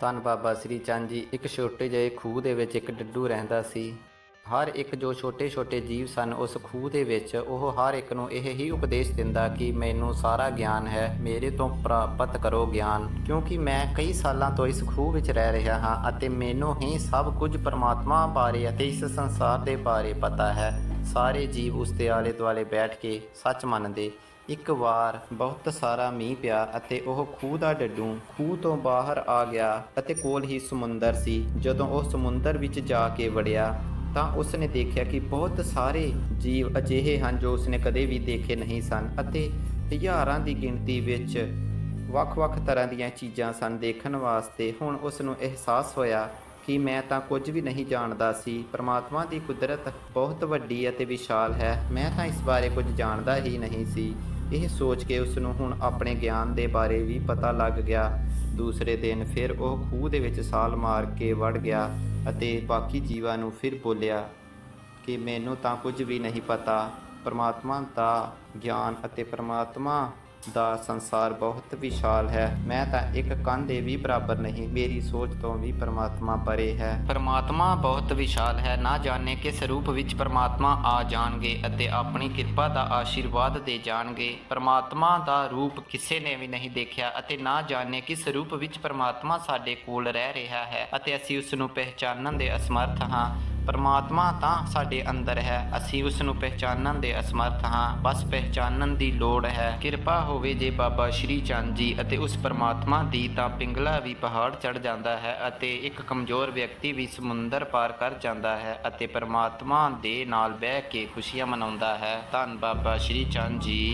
ਧੰਨ ਬਾਬਾ ਸ੍ਰੀ ਚੰਦ ਜੀ, ਇੱਕ ਛੋਟੇ ਜਿਹੇ ਖੂਹ ਦੇ ਵਿੱਚ ਇੱਕ ਡੱਡੂ ਰਹਿੰਦਾ ਸੀ। ਹਰ ਇੱਕ ਜੋ ਛੋਟੇ-ਛੋਟੇ ਜੀਵ ਸਨ, ਉਸ ਖੂਹ ਦੇ ਵਿੱਚ ਉਹ ਹਰ ਇੱਕ ਨੂੰ ਇਹ ਹੀ ਉਪਦੇਸ਼ ਦਿੰਦਾ ਕਿ ਮੈਨੂੰ ਸਾਰਾ ਗਿਆਨ ਹੈ, ਮੇਰੇ ਤੋਂ ਪ੍ਰਾਪਤ ਕਰੋ ਗਿਆਨ। ਕਿਉਂਕਿ ਮੈਂ ਕਈ ਸਾਲਾਂ ਤੋਂ ਇਸ ਖੂਹ ਵਿੱਚ ਰਹਿ ਰਿਹਾ ਹਾਂ ਅਤੇ ਮੈਨੂੰ ਹੀ ਸਭ ਕੁਝ ਪਰਮਾਤਮਾ ਬਾਰੇ ਅਤੇ ਇਸ ਸੰਸਾਰ ਦੇ ਬਾਰੇ ਪਤਾ ਹੈ। ਸਾਰੇ ਜੀਵ ਉਸ ਦੇ ਆਲੇ ਦੁਆਲੇ ਬੈਠ ਕੇ ਸੱਚ ਮੰਨਦੇ। ਇੱਕ ਵਾਰ ਬਹੁਤ ਸਾਰਾ ਮੀਂਹ ਪਿਆ ਅਤੇ ਉਹ ਖੂਹ ਦਾ ਡੱਡੂ ਖੂਹ ਤੋਂ ਬਾਹਰ ਆ ਗਿਆ ਅਤੇ ਕੋਲ ਹੀ ਸਮੁੰਦਰ ਸੀ। ਜਦੋਂ ਉਹ ਸਮੁੰਦਰ ਵਿੱਚ ਜਾ ਕੇ ਵੜਿਆ ਤਾਂ ਉਸ ਨੇ ਦੇਖਿਆ ਕਿ ਬਹੁਤ ਸਾਰੇ ਜੀਵ ਅਜਿਹੇ ਹਨ ਜੋ ਉਸਨੇ ਕਦੇ ਵੀ ਦੇਖੇ ਨਹੀਂ ਸਨ ਅਤੇ ਹਜ਼ਾਰਾਂ ਦੀ ਗਿਣਤੀ ਵਿੱਚ ਵੱਖ-ਵੱਖ ਤਰ੍ਹਾਂ ਦੀਆਂ ਚੀਜ਼ਾਂ ਸਨ ਦੇਖਣ ਵਾਸਤੇ। ਹੁਣ ਉਸ ਨੂੰ ਅਹਿਸਾਸ ਹੋਇਆ ਕਿ ਮੈਂ ਤਾਂ ਕੁਝ ਵੀ ਨਹੀਂ ਜਾਣਦਾ ਸੀ। ਪ੍ਰਮਾਤਮਾ ਦੀ ਕੁਦਰਤ ਬਹੁਤ ਵੱਡੀ ਅਤੇ ਵਿਸ਼ਾਲ ਹੈ। ਮੈਂ ਤਾਂ ਇਸ ਬਾਰੇ ਕੁਝ ਜਾਣਦਾ ਹੀ ਨਹੀਂ ਸੀ। ਇਹ ਸੋਚ ਕੇ ਉਸ ਨੂੰ ਹੁਣ ਆਪਣੇ ਗਿਆਨ ਦੇ ਬਾਰੇ ਵੀ ਪਤਾ ਲੱਗ ਗਿਆ। ਦੂਸਰੇ ਦਿਨ ਫਿਰ ਉਹ ਖੂਹ ਦੇ ਵਿੱਚ ਸਾਲ ਮਾਰ ਕੇ ਵੜ ਗਿਆ ਅਤੇ ਬਾਕੀ ਜੀਵਾਂ ਨੂੰ ਫਿਰ ਬੋਲਿਆ ਕਿ ਮੈਨੂੰ ਤਾਂ ਕੁਝ ਵੀ ਨਹੀਂ ਪਤਾ। ਪਰਮਾਤਮਾ ਦਾ ਗਿਆਨ ਅਤੇ ਪਰਮਾਤਮਾ ਦਾ ਸੰਸਾਰ ਬਹੁਤ ਵਿਸ਼ਾਲ ਹੈ। ਮੈਂ ਤਾਂ ਇੱਕ ਕੰਨ ਦੇ ਵੀ ਬਰਾਬਰ ਨਹੀਂ, ਮੇਰੀ ਸੋਚ ਤੋਂ ਵੀ ਪਰਮਾਤਮਾ ਪਰੇ ਹੈ। ਪਰਮਾਤਮਾ ਬਹੁਤ ਵਿਸ਼ਾਲ ਹੈ, ਨਾ ਜਾਣੇ ਕਿਸ ਰੂਪ ਵਿੱਚ ਪਰਮਾਤਮਾ ਆ ਜਾਣਗੇ ਅਤੇ ਆਪਣੀ ਕਿਰਪਾ ਦਾ ਆਸ਼ੀਰਵਾਦ ਦੇ ਜਾਣਗੇ। ਪਰਮਾਤਮਾ ਦਾ ਰੂਪ ਕਿਸੇ ਨੇ ਵੀ ਨਹੀਂ ਦੇਖਿਆ ਅਤੇ ਨਾ ਜਾਣੇ ਕਿਸ ਰੂਪ ਵਿੱਚ ਪਰਮਾਤਮਾ ਸਾਡੇ ਕੋਲ ਰਹਿ ਰਿਹਾ ਹੈ ਅਤੇ ਅਸੀਂ ਉਸ ਨੂੰ ਪਹਿਚਾਨਣ ਦੇ ਅਸਮਰਥ ਹਾਂ। ਪਰਮਾਤਮਾ ਤਾਂ ਸਾਡੇ ਅੰਦਰ ਹੈ। ਅਸੀਂ ਉਸ ਨੂੰ ਪਹਿਚਾਨਣ ਦੇ ਅਸਮਰਥ ਹਾਂ। ਬਸ ਪਹਿਚਾਨਣ ਦੀ ਲੋੜ ਹੈ। ਕਿਰਪਾ ਹੋਵੇ ਜੇ ਬਾਬਾ ਸ਼੍ਰੀ ਚੰਦ ਜੀ ਅਤੇ ਉਸ ਪਰਮਾਤਮਾ ਦੀ ਤਾਂ ਪਿੰਗਲਾ ਵੀ ਪਹਾੜ ਚੜ ਜਾਂਦਾ ਹੈ ਅਤੇ ਇੱਕ ਕਮਜ਼ੋਰ ਵਿਅਕਤੀ ਵੀ ਸਮੁੰਦਰ ਪਾਰ ਕਰ ਜਾਂਦਾ ਹੈ ਅਤੇ ਪਰਮਾਤਮਾ ਦੇ ਨਾਲ ਬਹਿ ਕੇ ਖੁਸ਼ੀਆਂ ਮਨਾਉਂਦਾ ਹੈ। ਧੰਨ ਬਾਬਾ ਸ਼੍ਰੀ ਚੰਦ ਜੀ।